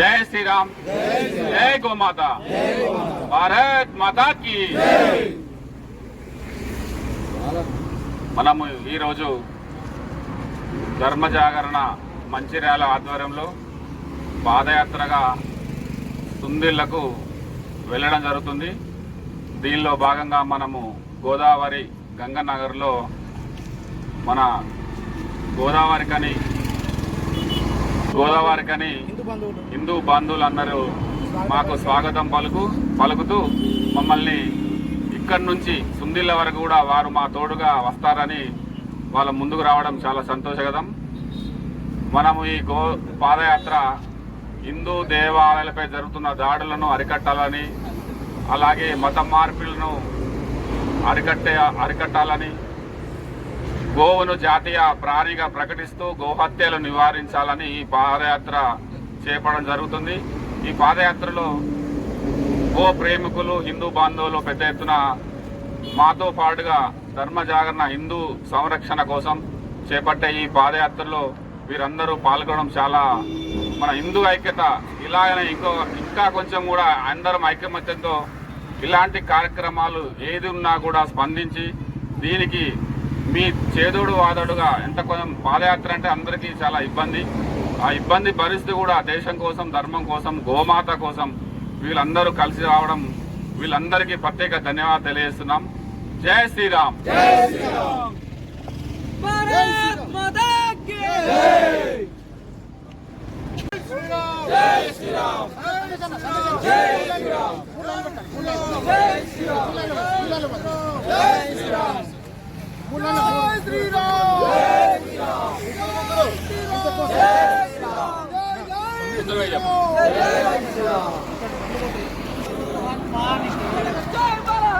జై శ్రీరామ్ జై గోమాత భారత్ మాతాకి మనము ఈరోజు ధర్మ జాగరణ మంచిర్యాల ఆధ్వర్యంలో పాదయాత్రగా తుందిళ్ళకు వెళ్ళడం జరుగుతుంది. దీనిలో భాగంగా మనము గోదావరి గంగనగర్లో మన గోదావరికని గోదావరికని హిందూ బంధువులందరూ మాకు స్వాగతం పలుకు పలుకుతూ మమ్మల్ని ఇక్కడి నుంచి సుందిళ్ళ వరకు కూడా వారు మా తోడుగా వస్తారని వాళ్ళ ముందుకు రావడం చాలా సంతోషకరం. మనము ఈ గో పాదయాత్ర హిందూ దేవాలయాలపై జరుగుతున్న దాడులను అరికట్టాలని అలాగే మత మార్పులను అరికట్టే అరికట్టాలని గోవును జాతీయ ప్రాణిగా ప్రకటిస్తూ గోహత్యలు నివారించాలని ఈ పాదయాత్ర చేపడం జరుగుతుంది. ఈ పాదయాత్రలో గో ప్రేమికులు హిందూ బాంధవులు పెద్ద ఎత్తున మాతో పాటుగా ధర్మ జాగరణ హిందూ సంరక్షణ కోసం చేపట్టే ఈ పాదయాత్రలో వీరందరూ పాల్గొనడం చాలా మన హిందూ ఐక్యత ఇలాగనే ఇంకో ఇంకా కొంచెం కూడా అందరం ఐకమత్యంతో ఇలాంటి కార్యక్రమాలు ఏది ఉన్నా కూడా స్పందించి దీనికి మీ చేదోడు వాదోడుగా ఎంత కొంచెం పాదయాత్ర అంటే అందరికీ చాలా ఇబ్బంది ఆ ఇబ్బంది భరిస్తూ కూడా దేశం కోసం ధర్మం కోసం గోమాత కోసం వీళ్ళందరూ కలిసి రావడం వీళ్ళందరికీ ప్రత్యేక ధన్యవాదాలు తెలియజేస్తున్నాం జై శ్రీరామ్ జై శ్రీరామ్ হয়ে যাবে জয় বাংলা